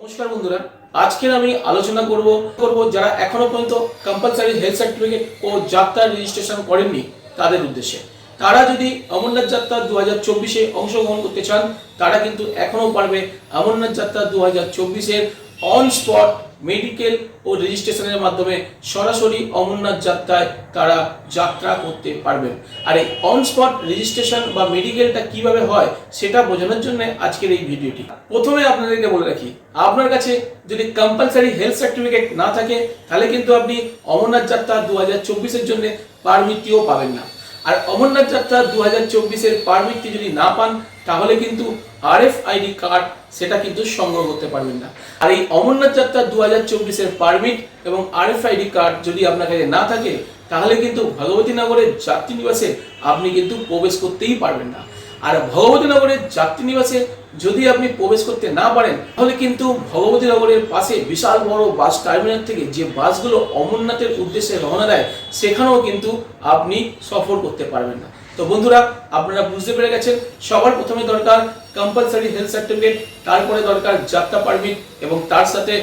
নমস্কার বন্ধুরা, আজকের আমি আলোচনা করব করব যারা এখনও পর্যন্ত কম্পালসারি হেলথ সার্টিফিকেট ও যাত্রার রেজিস্ট্রেশন করেননি তাদের উদ্দেশ্যে। তারা যদি অমরনাথ যাত্রা দু হাজার চব্বিশে অংশগ্রহণ করতে চান, তারা কিন্তু এখনও পারবে অমরনাথ যাত্রা দু হাজার চব্বিশের অন স্পট মেডিকেল ও রেজিস্ট্রেশনের মাধ্যমে সরাসরি অমরনাথ যাত্রায় তারা যাত্রা করতে পারবেন। আর এই অন স্পট রেজিস্ট্রেশন বা মেডিকেলটা কীভাবে হয়, সেটা বোঝানোর জন্য আজকের এই ভিডিওটি। প্রথমে আপনাদেরকে বলে রাখি, আপনার কাছে যদি কম্পালসারি হেলথ সার্টিফিকেট না থাকে, তাহলে কিন্তু আপনি অমরনাথ যাত্রা দু হাজার চব্বিশের জন্য পারমিটিও পাবেন না। আর অমরনাথ যাত্রা দু চব্বিশের পারমিটটি যদি না পান, তাহলে কিন্তু আরএফ আইডি কার্ড সেটা কিন্তু সংগ্রহ করতে পারবেন না। আর এই অমরনাথ যাত্রা দু হাজার চব্বিশের পারমিট এবং আর এফ আইডি কার্ড যদি আপনার কাছে না থাকে, তাহলে কিন্তু ভগবতী নগরের যাত্রী নিবাসে আপনি কিন্তু প্রবেশ করতেই পারবেন না। আর ভগবতী নগরের যাত্রী নিবাসে যদি আপনি প্রবেশ করতে না পারেন, তাহলে কিন্তু ভগবতী নগরের পাশে বিশাল বড় বাস টার্মিনাল থেকে যে বাসগুলো অমরনাথের উদ্দেশ্যে রওনা দেয়, সেখানেও কিন্তু আপনি সফর করতে পারবেন না। তো বন্ধুরা, আপনারা বুঝতে পেরে গেছেন, সবার প্রথমে দরকার কম্পালসারি হেলথ সার্টিফিকেট তারপরে দরকার যাত্রা পারমিট এবং তার সাথে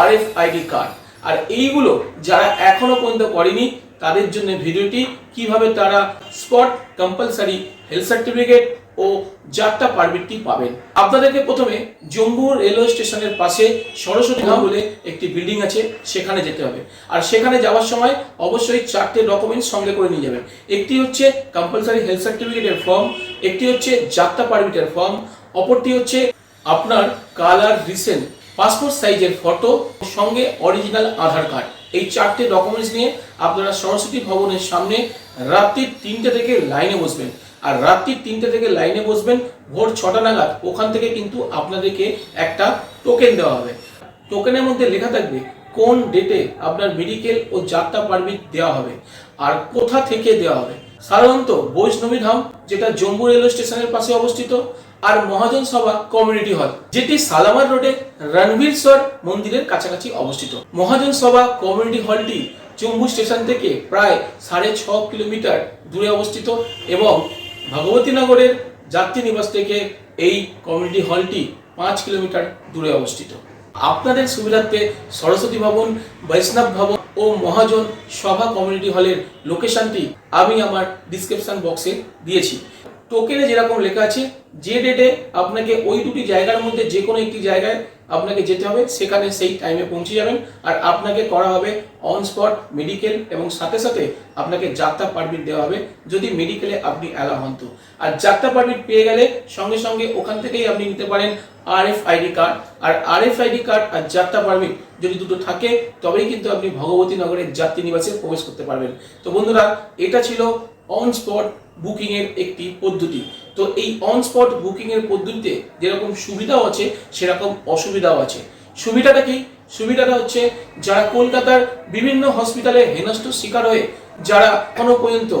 আরএফ আইডি কার্ড আর এইগুলো যারা এখনও পর্যন্ত করেনি, তাদের জন্য ভিডিওটি কীভাবে তারা স্পট কম্পালসারি হেলথ সার্টিফিকেট ও যাত্রা পারমিটটি পাবেন। আপনাদেরকে প্রথমে জম্মু রেলওয়ে স্টেশনের পাশে সরস্বতী ধাম বলে একটি বিল্ডিং আছে, সেখানে যেতে হবে। আর সেখানে যাওয়ার সময় অবশ্যই চারটে ডকুমেন্টস সঙ্গে করে নিয়ে যাবেন। একটি হচ্ছে কম্পালসারি হেলথ সার্টিফিকেটের ফর্ম একটি হচ্ছে যাত্রা পারমিটের ফর্ম অপরটি হচ্ছে আপনার কালার রিসেন্ট পাসপোর্ট সাইজের ফটো সঙ্গে অরিজিনাল আধার কার্ড এই চারটে ডকুমেন্টস নিয়ে আপনারা সরস্বতী ভবনের সামনে রাত্রি তিনটে থেকে লাইনে বসবেন। আর রাত্রি তিনটে থেকে লাইনে বসবেন, ভোর ছটা নাগাদ ওখান থেকে কিন্তু আপনাদেরকে একটা টোকেন দেওয়া হবে। টোকেনের মধ্যে লেখা থাকবে কোন ডেটে আপনার মেডিকেল ও যাত্রা পারমিট দেওয়া হবে আর কোথা থেকে দেওয়া হবে। সাধারণত বৈষ্ণবী ধাম, যেটা জম্মু রেলওয়ে স্টেশনের পাশে অবস্থিত, আর মহাজন সভা কমিউনিটি হল যেটি সালামার রোডে রণবীর স্বর মন্দিরের কাছাকাছি অবস্থিত। মহাজন সভা কমিউনিটি হলটি জম্মু স্টেশন থেকে প্রায় সাড়ে ছ কিলোমিটার দূরে অবস্থিত এবং ভগবতীনগরের যাত্রী নিবাস থেকে এই কমিউনিটি হলটি পাঁচ কিলোমিটার দূরে অবস্থিত। আপনাদের সুবিধার্থে সরস্বতী ভবন, বৈষ্ণব ভবন ও মহাজন সভা কমিউনিটি হলের লোকেশনটি আমি আমার ডিসক্রিপশন বক্সে দিয়েছি। টোকেনে যেরকম লেখা আছে, যে ডেটে আপনাকে ওই দুটি জায়গার মধ্যে যে কোনো একটি জায়গায় আপনাকে যেতে হবে, সেখানে সেই টাইমে পৌঁছে যাবেন। আর আপনাকে করা হবে অন স্পট মেডিকেল এবং সাথে সাথে আপনাকে যাত্রা পারমিট দেওয়া হবে, যদি মেডিকেলে আপনি অ্যালাউ হন তো। আর যাত্রা পারমিট পেয়ে গেলে সঙ্গে সঙ্গে ওখান থেকেই আপনি নিতে পারেন আরএফ আইডি কার্ড আর আর এফ আইডি কার্ড আর যাত্রা পারমিট যদি দুটো থাকে, তবেই কিন্তু আপনি ভগবতী নগরের যাত্রী নিবাসে প্রবেশ করতে পারবেন। তো বন্ধুরা, এটা ছিল অন স্পট বুকিং এর একটি পদ্ধতি। তো এই অন স্পট বুকিং এর পদ্ধতিতে যেরকম সুবিধাও আছে, সেরকম অসুবিধাও আছে। সুবিধাটা কি? সুবিধাটা হচ্ছে যারা কলকাতার বিভিন্ন হসপিটালে হেনস্থ শিকার হয়ে যারা এখনও পর্যন্ত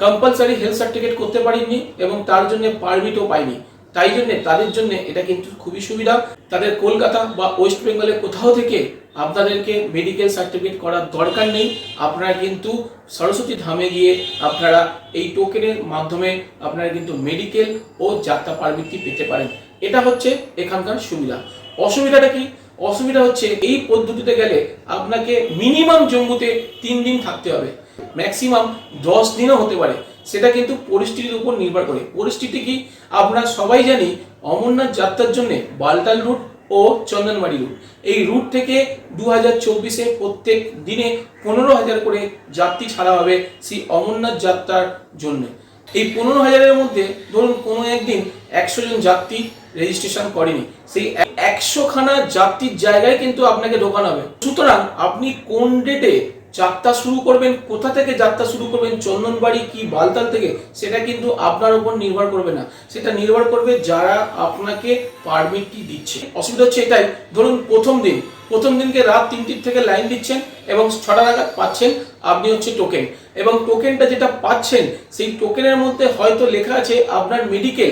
কম্পালসারি হেলথ সার্টিফিকেট করতে পারেননি এবং তার জন্য পারমিটও পায়নি তাই জন্য, তাদের জন্য এটা কিন্তু খুবই সুবিধা। তাদের কলকাতা বা ওয়েস্ট বেঙ্গলের কোথাও থেকে আপনাদেরকে মেডিকেল সার্টিফিকেট করার দরকার নেই। আপনারা কিন্তু সরস্বতী ধামে গিয়ে আপনারা এই টোকেনের মাধ্যমে আপনারা কিন্তু মেডিকেল ও যাত্রা পারমিটটি পেতে পারেন। এটা হচ্ছে এখানকার সুবিধা। অসুবিধাটা কি? অসুবিধা হচ্ছে এই পদ্ধতিতে গেলে আপনাকে মিনিমাম জম্মুতে তিন দিন থাকতে হবে। ম্যাক্সিমাম দশ দিনও হতে পারে। সেটা কিন্তু পরিস্থিতির উপর নির্ভর করে। পরিস্থিতি কি? আমরা সবাই জানি অমরনাথ যাত্রার জন্য বালতাল রুট ও চন্দনবাড়ি রুট। এই রুট থেকে দু হাজার চব্বিশে প্রত্যেক দিনে পনেরো হাজার করে যাত্রী ছাড়া হবে সেই অমরনাথ যাত্রার জন্য। এই পনেরো হাজারের মধ্যে ধরুন কোনো একদিন একশো জন যাত্রী রেজিস্ট্রেশন করেনি। সেই একশোখানা যাত্রীর জায়গায় কিন্তু আপনাকে ঢোকানো হবে। সুতরাং আপনি কোন ডেটে যাত্রা শুরু করবেন, কোথা থেকে যাত্রা শুরু করবেন, চন্দনবাড়ি কি বালতাল থেকে, সেটা কিন্তু আপনার উপর নির্ভর করবে না। সেটা নির্ভর করবে যারা আপনাকে পারমিটটি দিচ্ছে। অসুবিধা হচ্ছে এটাই, ধরুন প্রথম দিন, প্রথম দিনকে রাত তিনটির থেকে লাইন দিচ্ছেন এবং ছটা নাগাদ পাচ্ছেন আপনি হচ্ছে টোকেন এবং টোকেনটা যেটা পাচ্ছেন, সেই টোকেনের মধ্যে হয়তো লেখা আছে আপনার মেডিকেল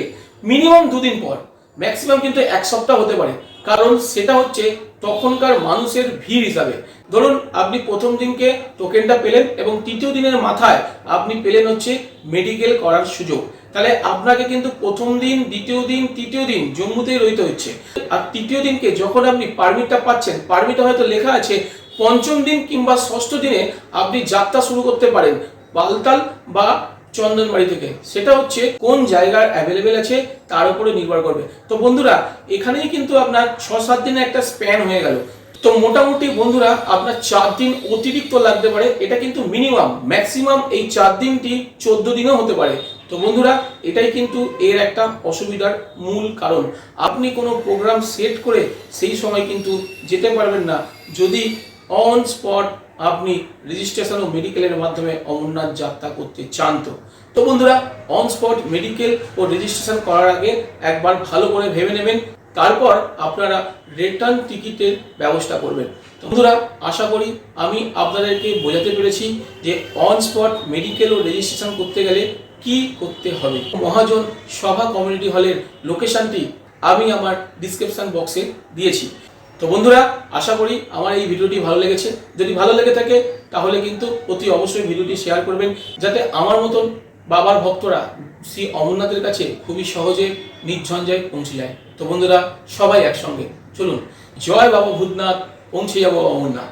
মিনিমাম দুদিন পর ম্যাক্সিমাম কিন্তু এক সপ্তাহ হতে পারে। কারণ সেটা হচ্ছে তখনকার মানুষের ভিড় হিসাবে। ধরুন, আপনি প্রথম দিনকে টোকেনটা পেলেন এবং তৃতীয় দিনের মাথায় আপনি পেলেন হচ্ছে মেডিকেল করার সুযোগ। তাহলে আপনাকে কিন্তু প্রথম দিন, দ্বিতীয় দিন, তৃতীয় দিন জম্মুতেই রইতে হচ্ছে। আর তৃতীয় দিনকে যখন আপনি পারমিটটা পাচ্ছেন পারমিটে হয়তো লেখা আছে, পঞ্চম দিন কিংবা ষষ্ঠ দিনে আপনি যাত্রা শুরু করতে পারেন। পালতাল বা চন্দনবাড়ি থেকে। সেটা হচ্ছে কোন জায়গায় অ্যাভেলেবেল আছে, তার উপরে নির্ভর করবে। তো বন্ধুরা, এখানেই কিন্তু আপনার ছ সাত দিনের একটা স্প্যান হয়ে গেল। তো মোটামুটি বন্ধুরা, আপনার চার দিন অতিরিক্ত লাগতে পারে। এটা কিন্তু মিনিমাম ম্যাক্সিমাম এই চার দিনটি চোদ্দ দিনও হতে পারে। তো বন্ধুরা, এটাই কিন্তু এর একটা অসুবিধার মূল কারণ। আপনি কোনো প্রোগ্রাম সেট করে সেই সময় কিন্তু যেতে পারবেন না। যদি অন স্পট আপনি রেজিস্ট্রেশন ও মেডিকেলের মাধ্যমে অমরনাথ যাত্রা করতে চান তো। তো বন্ধুরা অন স্পট মেডিকেল ও রেজিস্ট্রেশন করার আগে একবার ভালো করে ভেবে নেবেন, তারপর আপনারা রিটার্ন টিকিটের ব্যবস্থা করবেন। বন্ধুরা, আশা করি আমি আপনাদেরকে বোঝাতে পেরেছি যে অন স্পট মেডিকেল ও রেজিস্ট্রেশন করতে গেলে কি করতে হবে। মহাজন সভা কমিউনিটি হলের লোকেশনটি আমি আমার ডিসক্রিপশন বক্সে দিয়েছি। তো বন্ধুরা, আশা করি আমার এই ভিডিওটি ভালো লেগেছে। যদি ভালো লেগে থাকে, তাহলে কিন্তু অতি অবশ্যই ভিডিওটি শেয়ার করবেন, যাতে আমার মতন বাবার ভক্তরা শ্রী অমরনাথের কাছে খুবই সহজে নির্ঝঞ্ঝায় পৌঁছে যায়। তো বন্ধুরা, সবাই একসঙ্গে চলুন। জয় বাবা ভূতনাথ, পৌঁছে যাব অমরনাথ।